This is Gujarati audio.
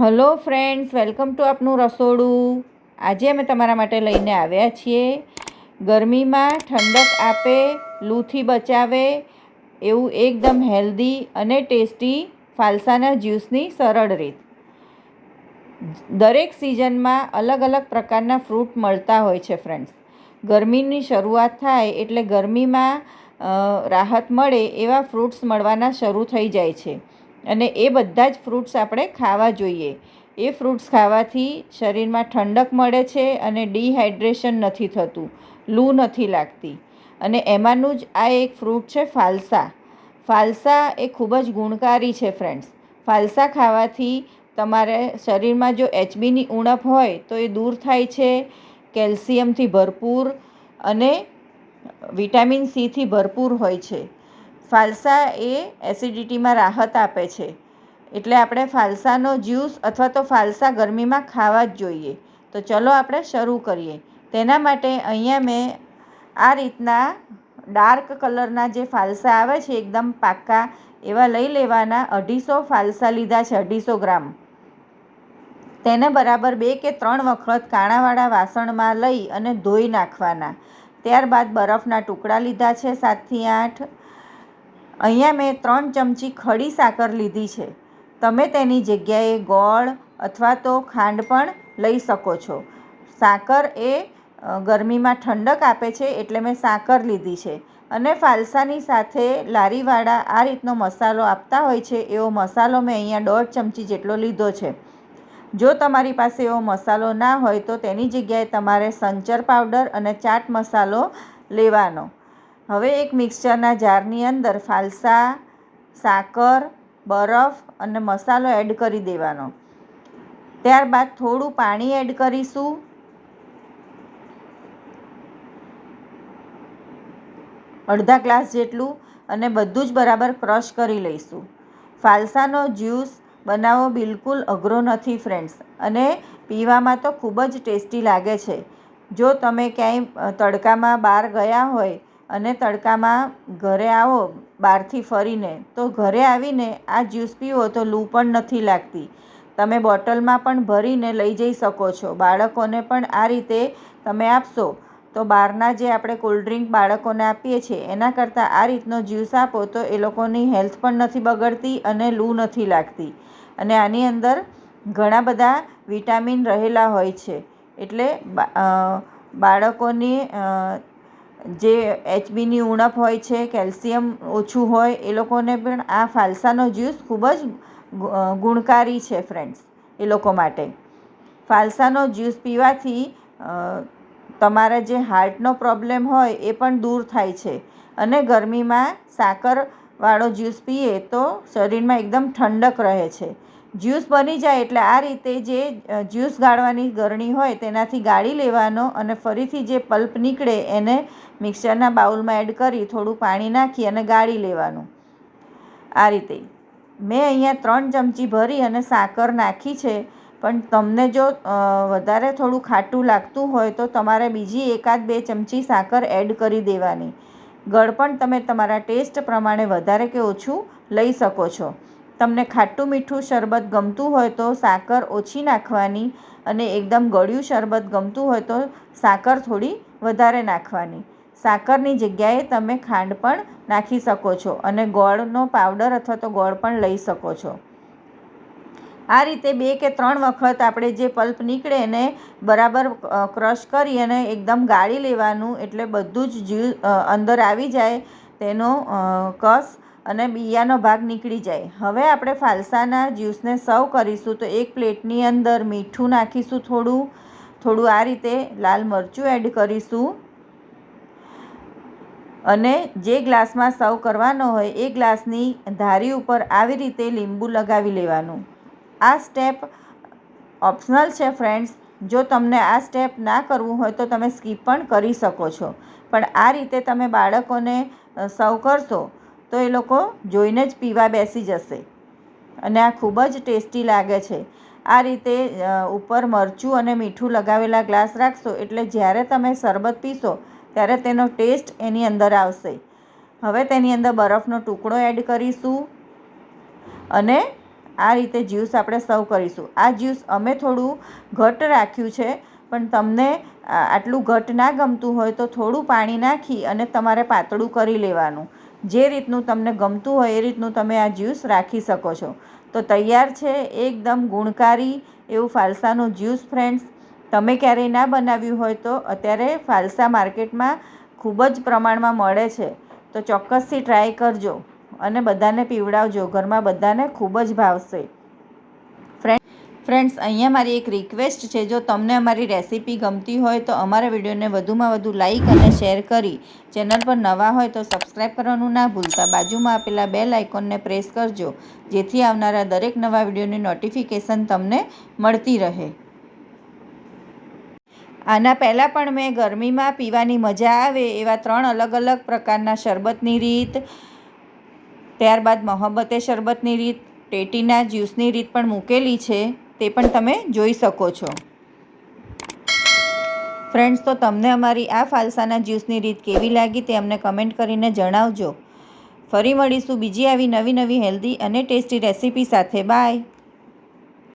હલો ફ્રેન્ડ્સ, વેલકમ ટુ આપનું રસોડું. આજે અમે તમારા માટે લઈને આવ્યા છીએ. ગરમીમાં ઠંડક આપે, લૂથી બચાવે, એવું એકદમ હેલ્ધી અને ટેસ્ટી ફાલસાના જ્યુસની સરળ રીત. દરેક સિઝનમાં અલગ અલગ પ્રકારના ફ્રૂટ મળતા હોય છે ફ્રેન્ડ્સ. ગરમીની શરૂઆત થાય એટલે ગરમીમાં રાહત મળે એવા ફ્રૂટ્સ મળવાના શરૂ થઈ જાય છે. અને એ બધા જ ફ્રૂટ્સ આપણે ખાવા જોઈએ. એ ફ્રૂટ્સ ખાવાથી શરીરમાં ઠંડક મળે છે અને ડિહાઇડ્રેશન નથી થતું, લૂ નથી લાગતી. અને એમાંનું જ આ એક ફ્રૂટ છે ફાલસા. ફાલસા એ ખૂબ જ ગુણકારી છે ફ્રેન્ડ્સ ફાલસા ખાવાથી તમારે શરીરમાં જો એચબીની ઉણપ હોય તો એ દૂર થાય છે, કેલ્શિયમથી ભરપૂર અને વિટામિન સીથી ભરપૂર હોય છે. ફાલસા એ એસિડિટીમાં રાહત આપે છે. એટલે આપણે ફાલસાનો જ્યુસ અથવા તો ફાલસા ગરમીમાં ખાવા જ જોઈએ. તો ચલો આપણે શરૂ કરીએ. તેના માટે અહીંયા મેં આ રીતના ડાર્ક કલરના જે ફાલસા આવે છે, એકદમ પાક્કા, એવા લઈ લેવાના. અઢીસો ફાલસા લીધા છે, અઢીસો ગ્રામ. તેને બરાબર બે કે ત્રણ વખત કાણાવાળા વાસણમાં લઈ અને ધોઈ નાખવાના. ત્યારબાદ બરફના ટુકડા લીધા છે, સાતથી આઠ. અહીંયા મેં ત્રણ ચમચી ખડી સાકર લીધી છે. તમે તેની જગ્યાએ ગોળ અથવા તો ખાંડ પણ લઈ શકો છો. સાકર એ ગરમીમાં ઠંડક આપે છે એટલે મેં સાકર લીધી છે. અને ફાલસાની સાથે લારીવાળા આ રીતનો મસાલો આપતા હોય છે, એવો મસાલો મેં અહીંયા દોઢ ચમચી જેટલો લીધો છે. જો તમારી પાસે એવો મસાલો ના હોય તો તેની જગ્યાએ તમારે સંચર પાવડર અને ચાટ મસાલો લેવાનો. હવે એક મિક્સચરના જારની અંદર ફાલસા, સાકર, બરફ અને મસાલો એડ કરી દેવાનો. ત્યારબાદ થોડું પાણી એડ કરીશું. અડધા ગ્લાસ જેટલું અને બધું જ બરાબર ક્રશ કરી લઈશું. ફાલસાનો જ્યુસ બનાવવો બિલકુલ અઘરો નથી ફ્રેન્ડ્સ અને પીવામાં તો ખૂબ જ ટેસ્ટી લાગે છે. જો તમે ક્યાંય તડકામાં બહાર ગયા હોય અને તડકામાં ઘરે આવો, બહારથી ફરીને. તો ઘરે આવીને આ જ્યુસ પીવો તો લૂ પણ નથી લાગતી. તમે બોટલમાં પણ ભરીને લઈ જઈ શકો છો. બાળકોને પણ આ રીતે તમે આપશો. તો બહારના જે આપણે કોલ્ડ્રિંક બાળકોને આપીએ છીએ, એના કરતાં આ રીતનો જ્યુસ આપો તો એ લોકોની હેલ્થ પણ નથી બગડતી અને લૂ નથી લાગતી. અને આની અંદર ઘણા બધા વિટામિન રહેલા હોય છે. એટલે બાળકોની જે એચબીની ઉણપ હોય છે, કેલ્શિયમ ઓછું હોય, એ લોકોને પણ આ ફાલસાનો જ્યુસ ખૂબ જ ગુણકારી છે ફ્રેન્ડ્સ એ લોકો માટે. ફાલસાનો જ્યુસ પીવાથી તમારા જે હાર્ટનો પ્રોબ્લેમ હોય, એ પણ દૂર થાય છે. અને ગરમીમાં સાકરવાળો જ્યુસ પીએ તો શરીરમાં એકદમ ઠંડક રહે છે. જ્યુસ બની જાય એટલે આ રીતે જે જ્યુસ ગાળવાની ગરણી હોય તેનાથી ગાળી લેવાનો અને ફરીથી જે પલ્પ નીકળે એને મિક્સરના બાઉલમાં એડ કરી થોડું પાણી નાખી અને ગાળી લેવાનું. આ રીતે. મેં અહીંયા ત્રણ ચમચી ભરી અને સાકર નાખી છે, પણ તમને જો વધારે થોડું ખાટું લાગતું હોય તો તમારે બીજી એકાદ બે ચમચી સાકર એડ કરી દેવાની. ગળપણ તમે તમારા ટેસ્ટ પ્રમાણે વધારે કે ઓછું લઈ શકો છો. તમને ખાટું મીઠું શરબત ગમતું હોય તો સાકર ઓછી નાખવાની અને એકદમ ગળ્યું શરબત ગમતું હોય તો સાકર થોડી વધારે નાખવાની. સાકરની જગ્યાએ તમે ખાંડ પણ નાખી શકો છો અને ગોળનો પાવડર અથવા તો ગોળ પણ લઈ શકો છો. આ રીતે બે કે ત્રણ વખત આપણે જે પલ્પ નીકળે એને બરાબર ક્રશ કરી અને એકદમ ગાળી લેવાનું એટલે બધું જ જ્યુ અંદર આવી જાય તેનો કસ અને બિયાનો ભાગ નીકળી જાય. હવે આપણે ફાલસાના જ્યુસને સર્વ કરીશું તો એક પ્લેટની અંદર મીઠું નાખીશું થોડું. થોડું આ રીતે લાલ મરચું એડ કરીશું. અને જે ગ્લાસમાં સર્વ કરવાનો હોય એ ગ્લાસની ધારી ઉપર આવી રીતે લીંબુ લગાવી લેવાનું. આ સ્ટેપ ઓપ્શનલ છે ફ્રેન્ડ્સ. જો તમને આ સ્ટેપ ના કરવું હોય તો તમે સ્કીપ પણ કરી શકો છો. પણ આ રીતે તમે બાળકોને સર્વ કરશો તો એ લોકો જોઈને જ પીવા બેસી જશે. અને આ ખૂબ જ ટેસ્ટી લાગે છે. આ રીતે ઉપર મરચું અને મીઠું લગાવેલા ગ્લાસ રાખશો એટલે જ્યારે તમે શરબત પીશો ત્યારે તેનો ટેસ્ટ એની અંદર આવશે. હવે તેની અંદર બરફનો ટુકડો એડ કરીશું અને આ રીતે જ્યુસ આપણે સર્વ કરીશું. આ જ્યુસ અમે થોડું ઘટ રાખ્યું છે, પણ તમને આટલું ઘટ ના ગમતું હોય તો થોડું પાણી નાખી અને તમારે પાતળું કરી લેવાનું. જે રીતનું તમને ગમતું હોય એ રીતનું તમે આ જ્યુસ રાખી શકો છો. તો તૈયાર છે એકદમ ગુણકારી એવું ફાલસાનું જ્યુસ, ફ્રેન્ડ્સ. તમે ક્યારેય ના બનાવ્યું હોય તો અત્યારે ફાલસા માર્કેટમાં ખૂબ જ પ્રમાણમાં મળે છે. તો ચોક્કસથી ટ્રાય કરજો અને બધાને પીવડાવજો. ઘરમાં બધાને ખૂબ જ ભાવશે. ફ્રેન્ડ્સ અહીંયા મારી એક રિક્વેસ્ટ છે, જો તમને અમારી રેસીપી ગમતી હોય તો અમારા વિડીયોને વધુમાં વધુ લાઇક અને શેર કરી. ચેનલ પર નવા હોય તો સબસ્ક્રાઈબ કરવાનું ના ભૂલતા. બાજુમાં આપેલા બેલ આઇકોનને પ્રેસ કરજો, જેથી આવનારા દરેક નવા વિડીયોની નોટિફિકેશન તમને મળતી રહે. આના પહેલાં પણ મેં ગરમીમાં પીવાની મજા આવે એવા ત્રણ અલગ અલગ પ્રકારના શરબતની રીત, ત્યારબાદ મોહબ્બતે શરબતની રીત, ટેટીના જ્યુસની રીત પણ મૂકેલી છે. તે પણ તમે જોઈ શકો છો. ફ્રેન્ડ્સ તો તમને અમારી આ ફાલસાના જ્યુસની રીત કેવી લાગી તે અમને કમેન્ટ કરીને જણાવજો. ફરી મળીશું બીજી આવી નવી નવી હેલ્ધી અને ટેસ્ટી રેસીપી સાથે. બાય